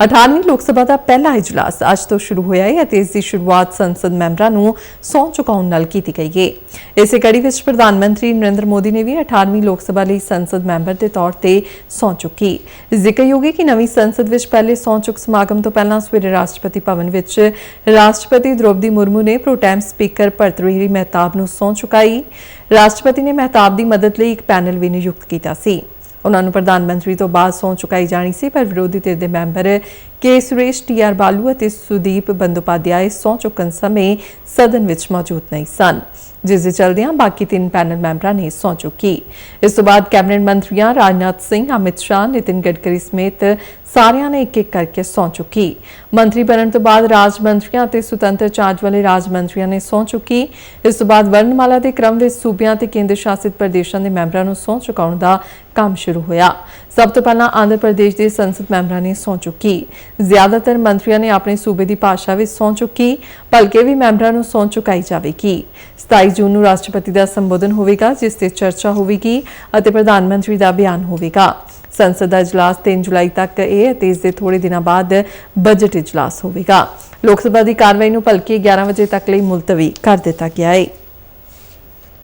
18ਵੀਂ ਲੋਕ ਸਭਾ ਦਾ ਪਹਿਲਾ ਇਜਲਾਸ ਅੱਜ ਤੋਂ ਸ਼ੁਰੂ ਹੋਇਆ ਹੈ ਅਤੇ ਇਸ ਦੀ ਸ਼ੁਰੂਆਤ ਸੰਸਦ ਮੈਂਬਰਾਂ ਨੂੰ ਸਹੁੰ ਚੁਕਾਉਣ ਨਾਲ ਕੀਤੀ ਗਈ ਹੈ। ਇਸੇ ਕੜੀ ਵਿੱਚ ਪ੍ਰਧਾਨ ਮੰਤਰੀ ਨਰਿੰਦਰ ਮੋਦੀ ਨੇ ਵੀ 18ਵੀਂ ਲੋਕ ਸਭਾ ਲਈ ਸੰਸਦ ਮੈਂਬਰ ਦੇ ਤੌਰ ਤੇ ਸਹੁੰ ਚੁੱਕੀ। ਜ਼ਿਕਰਯੋਗ ਹੈ ਕਿ ਨਵੀਂ ਸੰਸਦ ਵਿੱਚ ਪਹਿਲੇ ਸਹੁੰ ਚੁੱਕ ਸਮਾਗਮ ਤੋਂ ਪਹਿਲਾਂ ਸਵੇਰੇ ਰਾਸ਼ਟਰਪਤੀ ਭਵਨ ਵਿੱਚ ਰਾਸ਼ਟਰਪਤੀ ਦ੍ਰੋਪਦੀ ਮੁਰਮੂ ਨੇ ਪ੍ਰੋਟੈਮ ਸਪੀਕਰ ਭਰਤਰੀ ਮਹਿਤਾਬ ਨੂੰ ਸਹੁੰ ਚੁਕਾਈ। ਰਾਸ਼ਟਰਪਤੀ ਨੇ ਮਹਿਤਾਬ ਦੀ ਮਦਦ ਲਈ ਇੱਕ ਪੈਨਲ ਵੀ ਨਿਯੁਕਤ ਕੀਤਾ ਸੀ। ਉਹਨਾਂ ਨੂੰ ਪ੍ਰਧਾਨ ਮੰਤਰੀ ਤੋਂ ਬਾਅਦ ਸਹੁੰ ਚੁਕਾਈ ਜਾਣੀ ਸੀ, ਪਰ ਵਿਰੋਧੀ ਧਿਰ ਦੇ member K Suresh T R Baalu ਅਤੇ ਸੁਦੀਪ ਬੰਦੋਪਾਧਿਆਏ ਸਹੁੰ ਚੁੱਕਣ ਸਮੇਂ ਸਦਨ ਵਿੱਚ ਮੌਜੂਦ ਨਹੀਂ ਸਨ, ਜਿਸ ਦੇ ਚਲਦਿਆਂ ਬਾਕੀ ਤਿੰਨ ਪੈਨਲ ਮੈਂਬਰਾਂ ਨੇ ਸਹੁੰ ਚੁੱਕੀ। ਇਸ ਤੋਂ ਬਾਅਦ ਕੈਬਨਿਟ ਮੰਤਰੀਆਂ ਰਾਜਨਾਥ ਸਿੰਘ, ਅਮਿਤ ਸ਼ਾਹ, ਨਿਤਿਨ ਗਡਕਰੀ ਸਮੇਤ ਸਾਰਿਆਂ ਨੇ ਇੱਕ ਇੱਕ ਕਰਕੇ ਸਹੁੰ ਚੁੱਕੀ। ਮੰਤਰੀ ਬਣਨ ਤੋਂ ਬਾਅਦ ਰਾਜ ਮੰਤਰੀਆਂ ਅਤੇ ਸੁਤੰਤਰ ਚਾਰਜ ਵਾਲੇ ਰਾਜ ਮੰਤਰੀਆਂ ਨੇ ਸਹੁੰ ਚੁੱਕੀ। ਇਸ ਤੋਂ ਬਾਅਦ ਵਰਨਮਾਲਾ ਦੇ ਕ੍ਰਮ ਵਿੱਚ ਸੂਬਿਆਂ ਤੇ ਕੇਂਦਰ ਸ਼ਾਸਿਤ ਪ੍ਰਦੇਸ਼ਾਂ ਦੇ ਮੈਂਬਰਾਂ ਨੂੰ ਸਹੁੰ ਚੁਕਾਉਣ ਦਾ ਕੰਮ ਸ਼ੁਰੂ ਹੋਇਆ। ਸਭ ਤੋਂ ਪਹਿਲਾਂ ਆਂਧਰਾ ਪ੍ਰਦੇਸ਼ ਦੇ ਸੰਸਦ ਮੈਂਬਰਾਂ ਨੇ ਸਹੁੰ ਚੁੱਕੀ। ਜ਼ਿਆਦਾਤਰ ਮੰਤਰੀਆਂ ਨੇ ਆਪਣੇ ਸੂਬੇ ਦੀ ਭਾਸ਼ਾ ਵਿੱਚ ਸਹੁੰ ਚੁੱਕੀ ਭਲਕੇ ਵੀ ਮੈਂਬਰਾਂ ਨੂੰ ਸਹੁੰ ਚੁਕਾਈ ਜਾਵੇਗੀ। 27 ਜੂਨ ਨੂੰ ਰਾਸ਼ਟਰਪਤੀ ਦਾ ਸੰਬੋਧਨ ਹੋਵੇਗਾ, ਜਿਸ ਤੇ ਚਰਚਾ ਹੋਵੇਗੀ ਅਤੇ ਪ੍ਰਧਾਨ ਮੰਤਰੀ ਦਾ ਬਿਆਨ ਹੋਵੇਗਾ। ਸੰਸਦ ਦਾ ਇਜਲਾਸ 3 ਜੁਲਾਈ ਤੱਕ ਇਹ ਅਤੇ ਇਸ ਦੇ ਥੋੜੇ ਦਿਨਾਂ ਬਾਅਦ ਬਜਟ ਇਜਲਾਸ ਹੋਵੇਗਾ। ਲੋਕ ਸਭਾ ਦੀ ਕਾਰਵਾਈ ਨੂੰ ਭਲਕੇ 11 ਵਜੇ ਤੱਕ ਲਈ ਮੁਲਤਵੀ ਕਰ ਦਿੱਤਾ ਗਿਆ ਹੈ